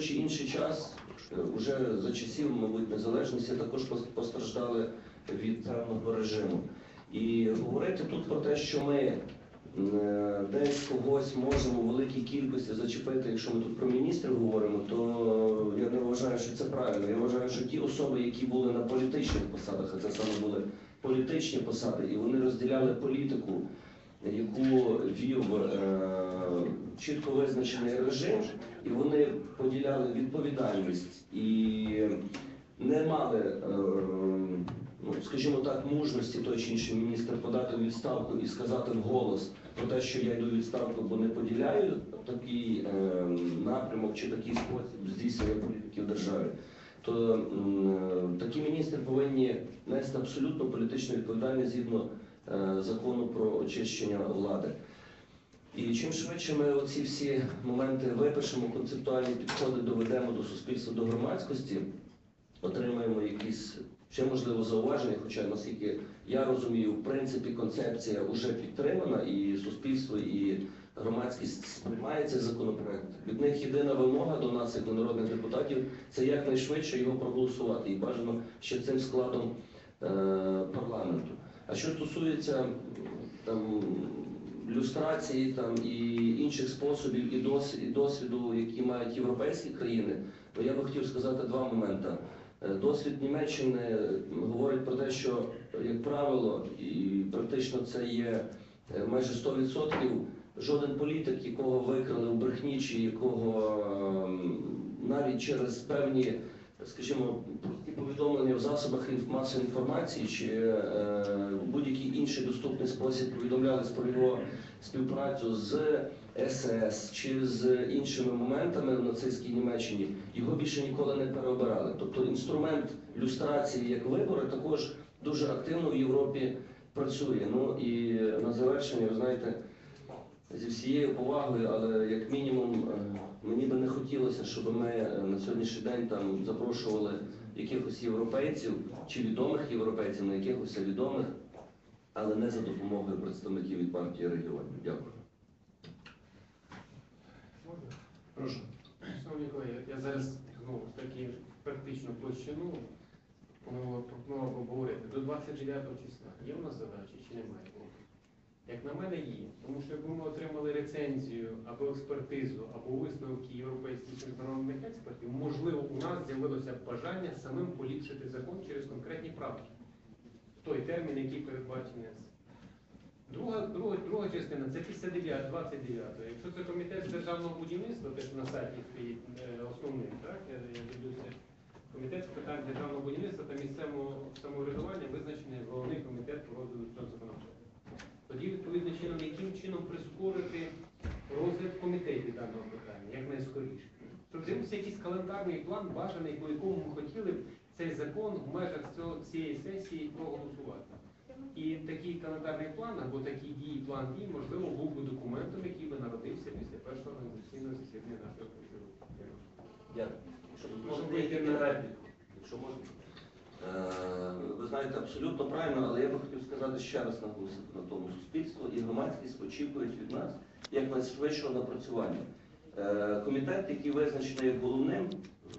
чи інший час, е, уже за часів, мабуть, незалежності, також постраждали від певного режиму. І говорити тут про те, що ми е, десь когось можемо у великій кількості зачепити, якщо ми тут про міністрів говоримо, то я не вважаю, що це правильно. Я вважаю, що ті особи, які були на політичних посадах, а це саме були політичні посади, і вони розділяли політику, яку вів е, чітко визначений режим, і вони поділяли відповідальність і не мали, е, ну скажімо так, мужності той чи інший міністр подати відставку і сказати вголос про те, що я йду відставку, бо не поділяю такий е, напрямок чи такий спосіб здійснення політики в державі. То такі міністри повинні нести абсолютно політичну відповідальність згідно е, закону про очищення влади. І чим швидше ми оці всі моменти випишемо, концептуальні підходи доведемо до суспільства, до громадськості, отримаємо якісь ще можливо зауваження, хоча наскільки я розумію, в принципі концепція вже підтримана, і суспільство, і громадськість сприймає цей законопроект. Від них єдина вимога до нас, як до народних депутатів, це якнайшвидше його проголосувати і бажано ще цим складом е, парламенту. А що стосується там люстрації там і інших способів і досвіду, які мають європейські країни, то я би хотів сказати два моменти. Е, Досвід Німеччини говорить про те, що, як правило, і практично це є е, майже 100%, жоден політик, якого викрали у брехні, чи якого ем, навіть через певні, скажімо, повідомлення в засобах масової інформації чи е, будь-який інший доступний спосіб повідомлялись про його співпрацю з СС чи з іншими моментами в нацистській Німеччині, його більше ніколи не переобирали. Тобто інструмент люстрації як вибори також дуже активно в Європі працює. Ну і на завершення, ви знаєте, зі всією повагою, але як мінімум е, мені би не хотілося, щоб ми е, на сьогоднішній день там запрошували якихось європейців чи відомих європейців на якихось відомих, але не за допомогою представників від партії регіонів. Дякую. Прошу. Шановні колеги, я зараз знову ж таки практичну площину пропонував пропонував обговорити. До 29 числа є у нас задачі чи немає? Як на мене, є. Тому що якби ми отримали рецензію або експертизу, або висновки європейських міжнародних експертів, можливо, у нас з'явилося б бажання самим поліпшити закон через конкретні правки той термін, який передбачений. Друга, друга, друга частина це 59, 29. Якщо це комітет державного будівництва, те, що на сайті е, так, я, я дивлюся, комітет з питань державного будівництва та місцевого самоврядування визначений головний комітет по цього законопроекту. Тоді відповідно чином, яким чином прискорити розгляд в комітеті даного питання, як найскоріше. Щоб з'явився якийсь календарний план, бажаний, по якому ми хотіли б цей закон в межах цього, цієї сесії проголосувати. І такий календарний план або такий дії, план дій, можливо, був би документом, який би народився після першого організаційного засідання нашої комісії. Дякую. Якщо можна Ви знаєте, абсолютно правильно, але я би хотів сказати ще раз наголосити на тому суспільство і громадськість очікують від нас як найшвидшого напрацювання. Е, Комітет, який визначений головним,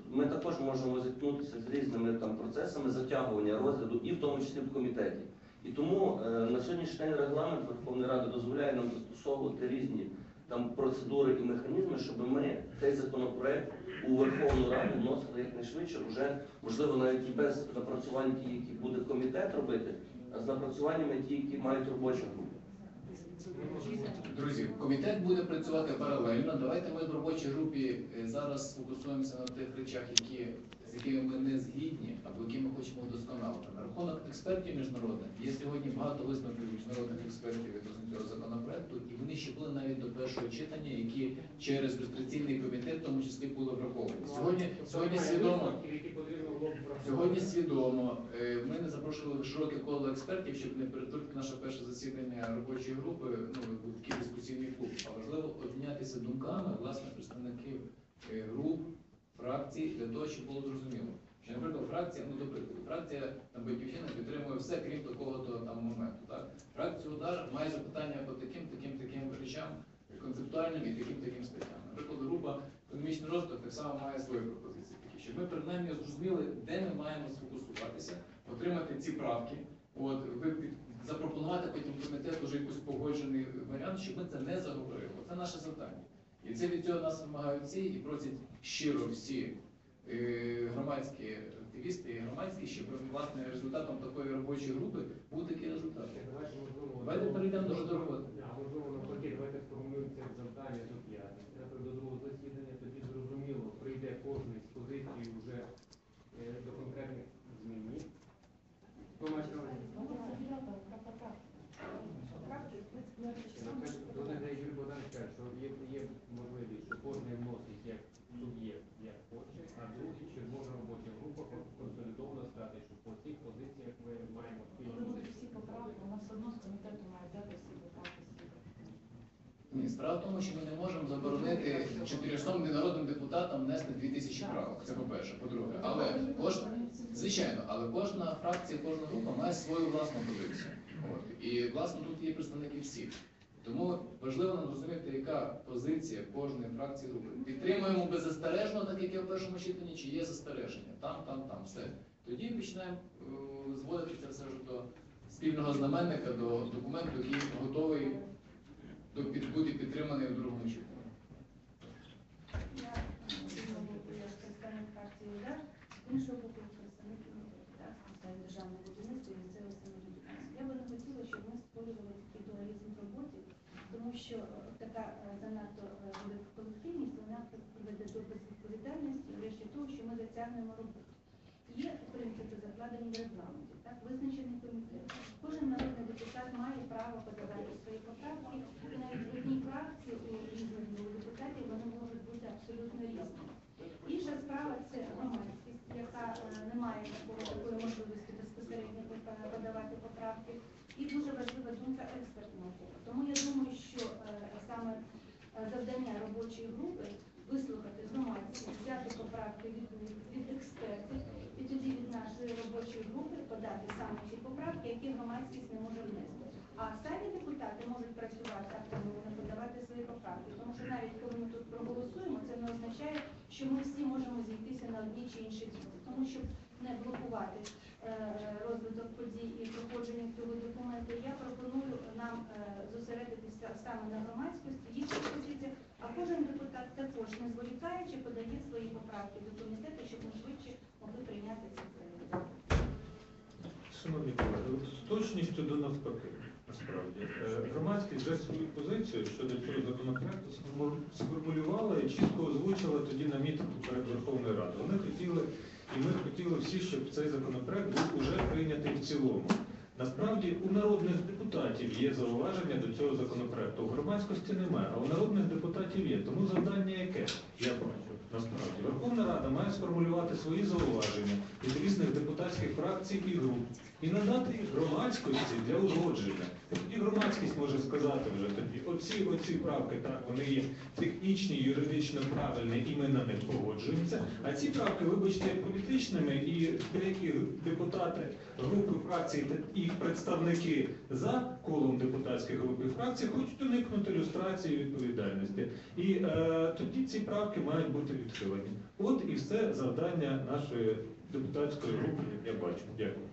ми також можемо зіткнутися з різними там процесами затягування розгляду, і в тому числі в комітеті. І тому е, на сьогоднішній день регламент Верховної Ради дозволяє нам застосовувати різні там процедури і механізми, щоб ми цей законопроект у Верховну Раду вносили якнайшвидше, вже можливо навіть і без напрацювань ті, які буде комітет робити, а з напрацюваннями ті, які мають робочу групу. Друзі, комітет буде працювати паралельно. Давайте ми в робочій групі е, зараз фокусуємося на тих речах, які, з якими ми не згідні, або які ми хочемо вдосконалити. На рахунок експертів міжнародних є сьогодні багато висновків міжнародних експертів відносно цього законопроекту, і вони ще були навіть до першого читання, які через люстраційний комітет, в тому числі, були враховані. Сьогодні, сьогодні свідомо. Сьогодні свідомо е, ми не широке коло експертів, щоб не перетворити наше перше засідання робочої групи ну, в такий дискусійний клуб. А важливо обмінятися думками власне представників е, груп, фракцій для того, щоб було зрозуміло. Що, наприклад, фракція, ну до прикладу, фракція там Батьківщина підтримує все, крім такого-то там моменту. Так? Фракція удар має запитання по таким, таким, таким речам концептуальним і таким таким статтям. Наприклад, група економічний розвиток так само має свої пропозиції такі, щоб ми принаймні зрозуміли, де ми маємо сфокусуватися, отримати ці правки, от ви запропонувати потім комітету вже якийсь погоджений варіант, щоб ми це не заговорили. Це наше завдання. І це від цього нас вимагають всі і просять щиро всі е, громадські активісти і громадські, щоб власне результатом такої робочої групи був такий результат. Давайте, перейдемо до роботи. А можливо, навпаки, давайте сформуємо це завдання до п'ятниці. А до другого засідання тоді зрозуміло, прийде кожен з позицій вже е, до конкретних змін. Ну, мається на увазі. Жоден день Юрій Богданович каже, що є, є можливість, що кожен вносить як суб'єкт, як хоче, а другий, що може робоча група консолідовано стати, що по цих позиціях ми маємо Коли спільну будуть позицію. всі поправки, у нас все одно з комітету має взяти всі поправки. всі. Ні, справа в тому, що ми не можемо заборонити 400 народним депутатам внести 2000 правок. Це по-перше. По-друге, але кожна, звичайно, але кожна фракція, кожна група має свою власну позицію. І власне тут є представники всіх. Тому важливо нам розуміти, яка позиція кожної фракції групи. Підтримуємо беззастережно, так як я в першому читанні, чи є застереження. Там, там, там, все. Тоді починаємо е, зводити це все вже до спільного знаменника, до документу, який готовий до під, бути підтриманий у другому читанні. Я партії «Удар», з іншого боку представник державного будівництва і місцевого самоврядування. Я би не хотіла, щоб ми створювали такий дуалізм роботі, тому що така занадто велика колективність, вона приведе до безвідповідальності, врешті того, що ми затягнемо роботу. Є принципи закладені в регламенті, так, визначений комітет. Кожен народний депутат має право подавати свої поправки, і навіть в одній фракції у різних депутатів вони можуть абсолютно різними. Інша справа це громадськість, яка е, не має такої можливості безпосередньо подавати поправки. І дуже важлива думка експертного. Тому я думаю, що е, саме е, завдання робочої групи вислухати громадськість, взяти поправки від, від експертів і тоді від нашої робочої групи подати саме ті поправки, які громадськість не може внести. А самі депутати можуть працювати автономно, подавати свої поправки. Тому що навіть коли ми тут проголосуємо, це не означає, що ми всі можемо зійтися на одній чи іншій думці. Тому щоб не блокувати е, розвиток подій і проходження цього документу, я пропоную нам е, зосередитися саме на громадськості, їхніх позиціях, а кожен депутат також не зволікаючи подає свої поправки до комітету, щоб ми швидше могли прийняти ці. Шановні колеги, точністю до навпаки, насправді. Е, Громадськість вже свою позицію щодо цього законопроекту сформулювала і чітко озвучила тоді на мітингу перед Верховною Радою. Вони хотіли, і ми хотіли всі, щоб цей законопроект був уже прийнятий в цілому. Насправді у народних депутатів є зауваження до цього законопроекту. У громадськості немає, а у народних депутатів є. Тому завдання яке? Я бачу. Насправді Верховна Рада має сформулювати свої зауваження від різних депутатських фракцій і груп і надати їх громадськості для узгодження. І громадськість може сказати вже тоді, оці, оці правки, так, вони є технічні, юридично правильні, і ми на них погоджуємося. А ці правки, вибачте, є політичними, і деякі депутати групи фракцій та їх представники за колом депутатських груп і фракцій хочуть уникнути люстрації відповідальності. І е, тоді ці правки мають бути відхилені. От і все завдання нашої депутатської групи, як я бачу. Дякую.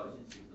budgets.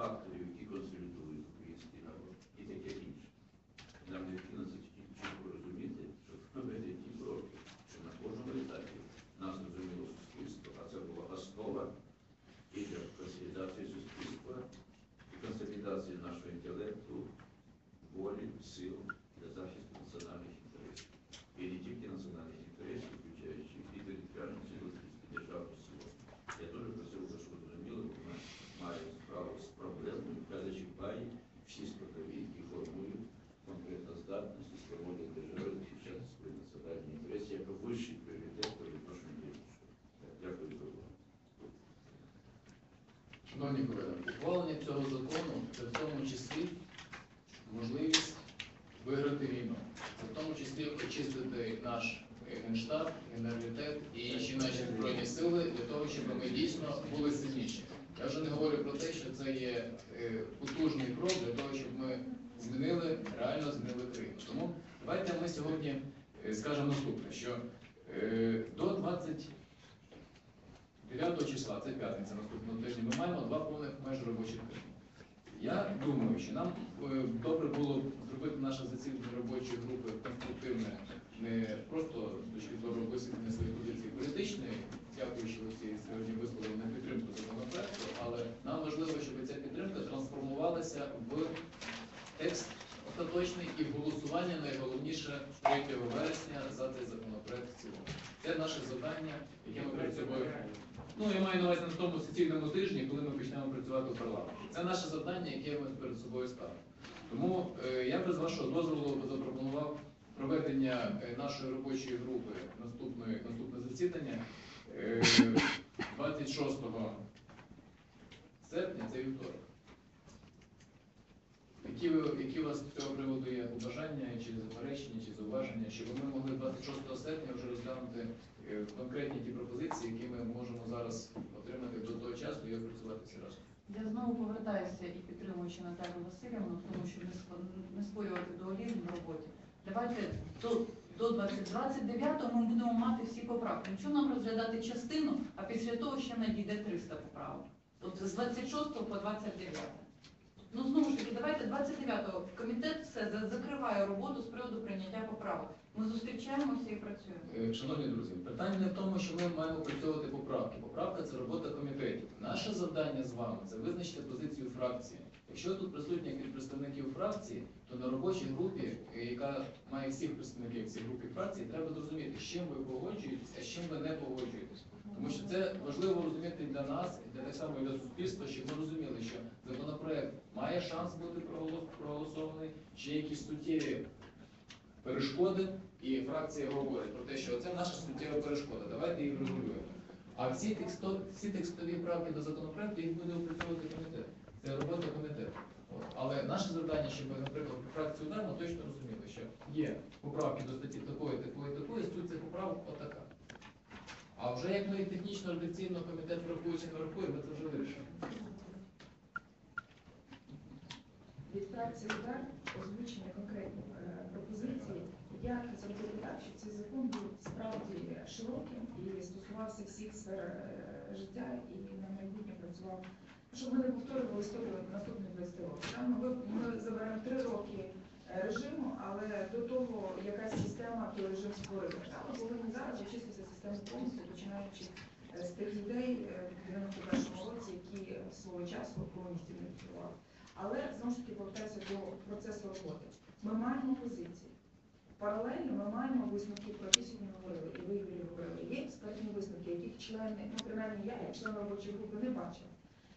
факторию и госрейтинговые институт, и такие цього закону це в тому числі можливість виграти війну. Це в тому числі очистити наш генштаб, генералітет і інші наші збройні сили для того, щоб ми дійсно були сильніші. Я вже не говорю про те, що це є е, потужний крок для того, щоб ми змінили, реально змінили країну. Тому давайте ми сьогодні е, скажемо наступне, що е, до 20 9 числа, це п'ятниця наступного тижня, ми маємо два повних майже робочих тижні. Я думаю, що нам е, добре було зробити наше засідання робочої групи конструктивне, не просто з точки зору висвітлення своєї позиції політичної, дякуючи Олексію сьогодні висловив на підтримку законопроекту, але нам важливо, щоб ця підтримка трансформувалася в текст остаточний і голосування найголовніше 3 вересня за цей законопроект в цілому. Це наше завдання, яке ми перед собою. Ну, я маю на увазі на тому сесійному тижні, коли ми почнемо працювати в парламенті. Це наше завдання, яке ми перед собою ставимо. Тому е, я би з вашого дозволу запропонував проведення е, нашої робочої групи наступної, наступне засідання е, 26 серпня, це вівторок. Які, ви- які у вас з цього приводу є побажання, чи заперечення, чи зауваження, щоб ми могли 26 серпня вже розглянути е, конкретні ті пропозиції, які ми можемо зараз отримати до того часу і опрацювати всі разом. Я знову повертаюся і підтримуючи Наталію Васильівну, тому що не сп- не спорювати дуалізм в роботі. Давайте до, до 29 ми будемо мати всі поправки. Нічого нам розглядати частину, а після того ще надійде 300 поправок. От з 26 по 29. Ну знову ж таки, давайте 29-го комітет все закриває роботу з приводу прийняття поправок. Ми зустрічаємося і працюємо. Е, Шановні друзі, питання не в тому, що ми маємо працювати поправки. Поправка це робота комітетів. Наше завдання з вами це визначити позицію фракції. Якщо тут присутні якісь представників фракції, то на робочій групі, е, яка має всіх представників всіх групі фракцій, треба зрозуміти, з чим ви погоджуєтесь, а з чим ви не погоджуєтесь. Тому що це важливо розуміти для нас, для так само і для суспільства, щоб ми розуміли, що законопроект має шанс бути проголосований, чи якісь суттєві перешкоди, і фракція говорить про те, що це наша суттєва перешкода. Давайте їх регулюємо. А всі тексто, всі текстові правки до законопроекту їх буде опрацьовувати комітет. Це робота комітету. От. Але наше завдання, щоб наприклад, фракцію удар, ми точно розуміли, що є поправки до статті такої, такої, такої, суть цих поправок отака. А вже як ми технічно редакційно комітет врахує чи не врахує, ми це вже вирішимо. від фракції удар озвучені конкретні е, пропозиції, як зробити так, щоб цей закон був справді широким і стосувався всіх сфер е, життя і на майбутнє працював. Щоб ми не повторювали історію наступні 20 років. Ми, ми заберемо 3 роки е, режиму, але до того якась система той режим створила. Ми повинні зараз очистити систему повністю, починаючи е, з тих людей в 91-му році, які е, свого часу повністю не працювали. Але знову ж таки повертаюся до процесу роботи. Ми маємо позиції. Паралельно ми маємо висновки, про які сьогодні говорили, і ви говорили. Є експертні висновки, яких члени, ну принаймні я, як член робочої групи, не бачила.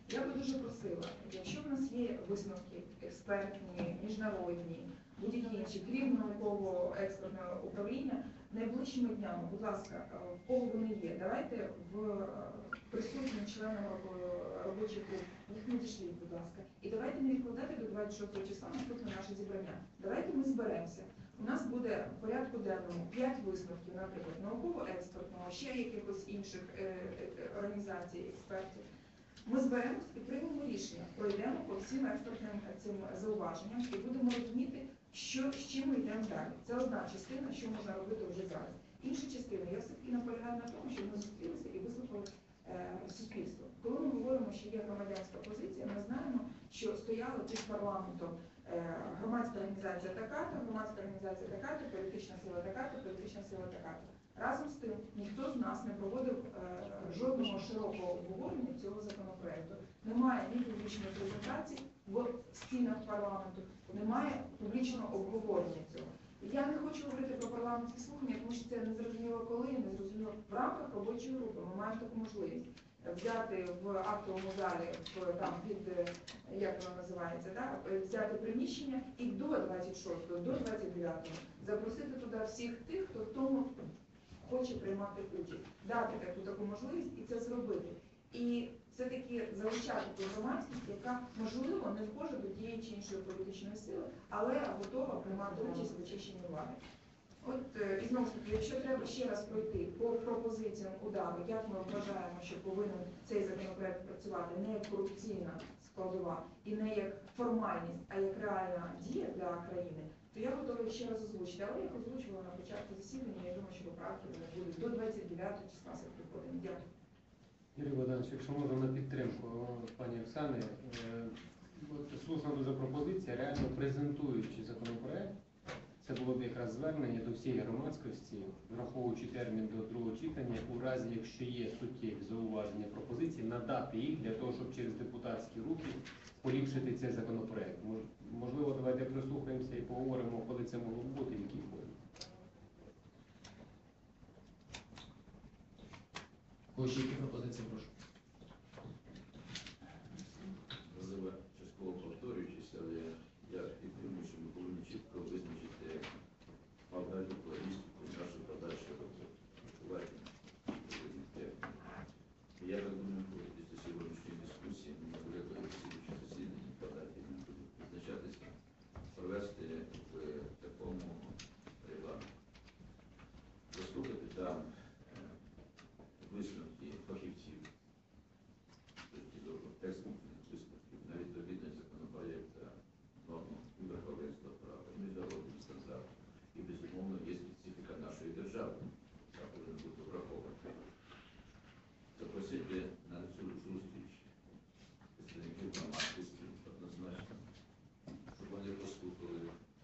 Я би дуже просила, якщо в нас є висновки експертні, міжнародні, будь-які інші, крім наукового експертного управління, найближчими днями, будь ласка, е, в кого вони є, давайте в присутнім членам робочих груп, їх надішліть, будь ласка. І давайте не відкладати до 26 числа наступне наше зібрання. Давайте ми зберемося. У нас буде в порядку денному 5 висновків, наприклад, науково-експертного, ще якихось інших е, е, організацій, експертів. Ми зберемось і приймемо рішення, пройдемо по всім експертним цим зауваженням і будемо розуміти, що з чим ми йдемо далі. Це одна частина, що можна робити вже зараз. Інша частина, я все-таки наполягаю на тому, щоб ми зустрілися і вислухали е, суспільство. Коли ми говоримо, що є громадянська позиція, ми знаємо, що стояла під парламентом е, громадська організація така-то, громадська організація така-то, політична сила така-то, політична сила така-то. Разом з тим, ніхто з нас не проводив е, жодного широкого обговорення цього законопроекту. Немає ні публічної презентації в стінах парламенту, немає публічного обговорення цього. Я не хочу говорити про парламентські слухання, тому що це не зрозуміло коли, не зрозуміло в рамках робочої групи. Ми маємо таку можливість взяти в актовому залі в там під е, як воно називається, да? взяти приміщення і до 26-го, до 29-го запросити туди всіх тих, хто в тому хоче приймати участь, дати таку таку можливість і це зробити. І все-таки залучати ту громадськість, яка можливо не вхожа до тієї чи іншої політичної сили, але готова приймати участь в очищенні влади. От е, і знову ж таки, якщо треба ще раз пройти по пропозиціям удару, як ми вважаємо, що повинен цей законопроект працювати не як корупційна складова і не як формальність, а як реальна дія для країни, то я готова ще раз озвучити. Але я їх озвучувала на початку засідання. Я думаю, що поправки вони будуть до 29 числа приходимо. Дякую. Юрій Богданович, якщо можна на підтримку пані Оксани, е, слушна дуже пропозиція, реально презентуючи законопроект, це було б якраз звернення до всієї громадськості, враховуючи термін до другого читання, у разі, якщо є суттєві зауваження пропозиції, надати їх для того, щоб через депутатські руки поліпшити цей законопроект. Мож- Можливо, давайте прислухаємося і поговоримо, коли це могло бути, в якій формі. Коші, які пропозиції прошу? Назива частково повторюючись, але я підтримую, що ми повинні чітко визначити моральну планістику нашу подальшу роботу. Я так думаю, що після сьогоднішньої дискусії ми могли б слідчі засідання подати визначатися, провести в такому регламенті. Заслухати там е, висновки фахівців, тобто до експертних висновків на відповідність законопроєкта нормам і верховенства права, і міжнародних стандартів. І, безумовно, є специфіка нашої держави, яка повинна бути врахована. Запросити на цю зустріч представників громадськості однозначно, щоб вони послухали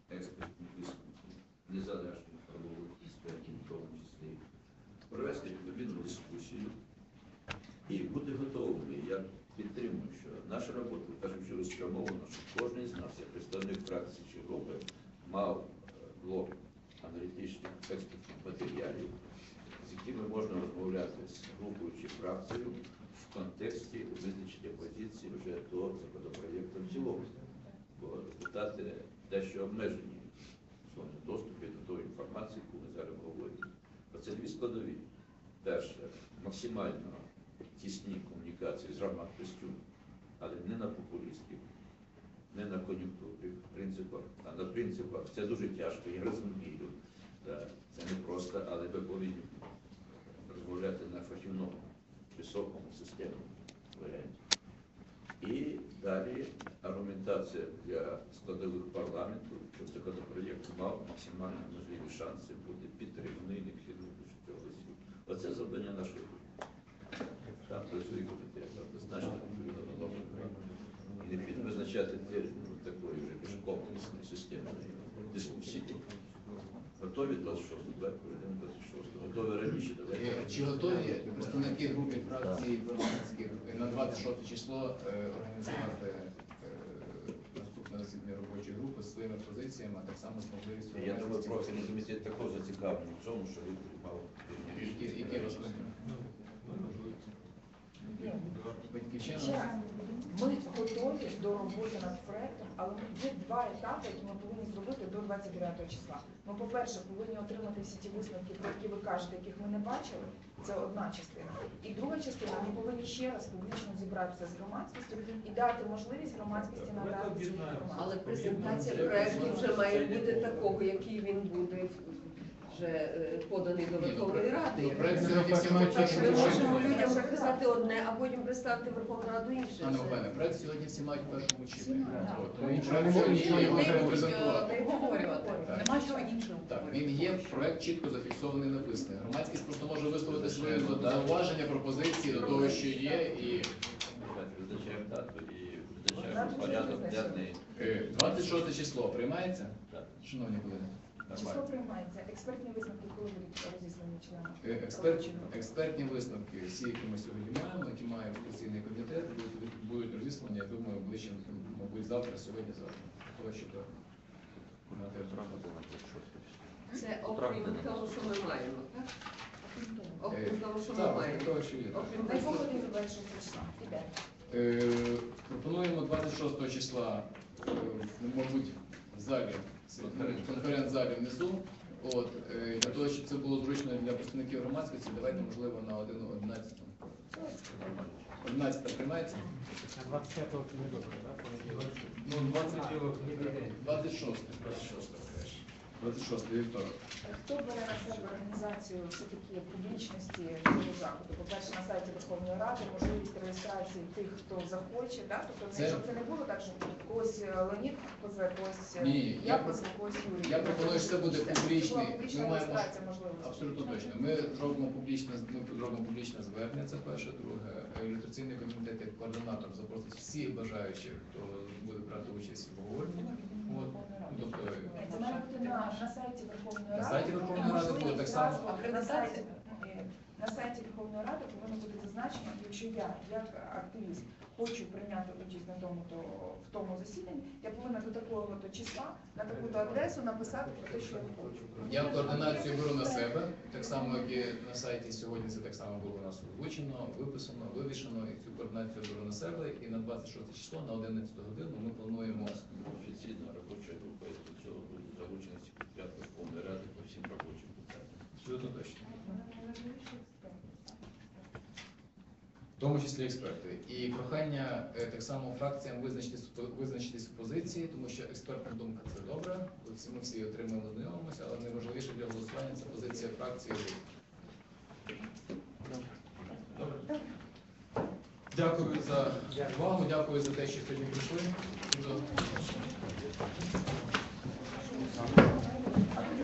експертні висновки, незалежних правових експертів, в тому числі, відповідну дискусію і бути готовими. Я підтримую, що наша робота, кажемо, що спрямована, щоб кожен з нас, як представник фракції чи групи, мав е, блок аналітичних експертних матеріалів, з якими можна розмовляти з групою чи фракцією в контексті визначення позиції вже до законопроєкту в цілому. Бо депутати дещо обмежені в своєму доступі до тої інформації, яку ми зараз говоримо. Оце дві складові. Перше, максимально тісні комунікації з громадськістю, але не на популістських, не на кон'юнктурних принципах, а на принципах. Це дуже тяжко, я розумію. Це не просто, але ви повинні розмовляти на фахівному, високому системному варіанті. І далі аргументація для складових парламенту, щоб законопроєкт мав максимально можливі шанси бути підтриманий до цього. Оце завдання нашої групи. Там працює комітет, однозначно відповідно і не під- визначати ну, такої вже більш комплексної системної дискусії. Готові 26 давайте проведемо 26 Готові раніше, давайте. Чи готові представники групи фракцій громадських на 26 число е, організувати засідання робочої групи з своїми позиціями, а так само з можливістю Я думаю, профільний комітет також зацікавлений в цьому, що він приймав Які, рішення. які розповіді? Батьківщина? Ми готові до роботи над проектом, але є два етапи, які ми повинні зробити до 29 числа. Ми, по-перше, повинні отримати всі ті висновки, про які ви кажете, яких ми не бачили. Це одна частина. І друга частина, ми повинні ще раз публічно зібратися з громадськістю і дати можливість громадськості надати цю інформацію. Але презентація проекту вже має бути такого, який він буде вже е, поданий до Верховної Ради. Так що ми можемо людям показати одне, а потім представити Верховну Раду інше. Пане Олене, проект сьогодні всі мають в першому читанні. Тому проект сьогодні його е, презентувати. Нема що іншого. Так, він є, проект чітко зафіксований, написаний. Громадськість просто може висловити свої зауваження, пропозиції до того, що є, і Визначаємо дату і визначаємо порядок денний. е, 26 число приймається? Так. Шановні колеги, Число приймається. Експертні висновки, коли будуть розіслані членам? Е, Експерт, експертні висновки, всі, які ми сьогодні маємо, які має постійний комітет, будуть, будуть розіслані, я думаю, ближче, мабуть, завтра, сьогодні, завтра. Того, на те Це окрім того, що ми маємо, так? Окрім того, що ми Так, маємо. того, що є. Окрім На того, 26 числа? Іде. Е, Пропонуємо 26 числа, е, мабуть, в залі, конференц-залі внизу. От, е, для того, щоб це було зручно для представників громадськості, давайте, можливо, на 1 11. 11 приймається? На 25-го це не добре, так? Ну, 20, Понеділок не буде. 26, 26, 26 вівторок. Хто бере на себе організацію все-таки публічності цього заходу? По-перше, на сайті Верховної Ради можливість реєстрації тих, хто захоче, да? тобто Це- щоб це не було так, що когось е, Леонід позве, когось е, Ні, я я когось Юрій. я пропоную, що це буде публічний. Публічна Ми маємо- реєстрація можливо. Абсолютно точно. Ми зробимо публічне, ми зробимо публічне звернення, це перше. Друге, ілюстраційний комітет як координатор запросить всіх бажаючих, хто буде брати участь в обговоренні. От. Ну, Тобто, Це має бути на, на сайті Верховної На Ради. сайті Верховної Ради буде так само. На сайті, е, на сайті Верховної Ради повинно бути зазначено, якщо я, як активіст, хочу прийняти участь на тому, то в тому засіданні, я повинна до такого то числа на таку-то адресу написати про те, що я хочу. я координацію беру на себе, так само, як і на сайті сьогодні це так само було у нас озвучено, виписано, вивішено, і цю координацію беру на себе. І на 26 число, на 11 годину ми плануємо Офіційна робоча група, і до цього будуть залучені секретаріат Верховної Ради по всім робочим питанням. абсолютно точно. Тому числі експерти. І прохання е, так само фракціям визначитись, визначитись в позиції, тому що експертна думка це добре. Ми всі отримуємо, знайомимося, але найважливіше для голосування це позиція фракції. Добре. Дякую за увагу, дякую за те, що сьогодні прийшли. До-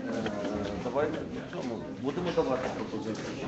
Е, Давайте в будемо давати пропозиції.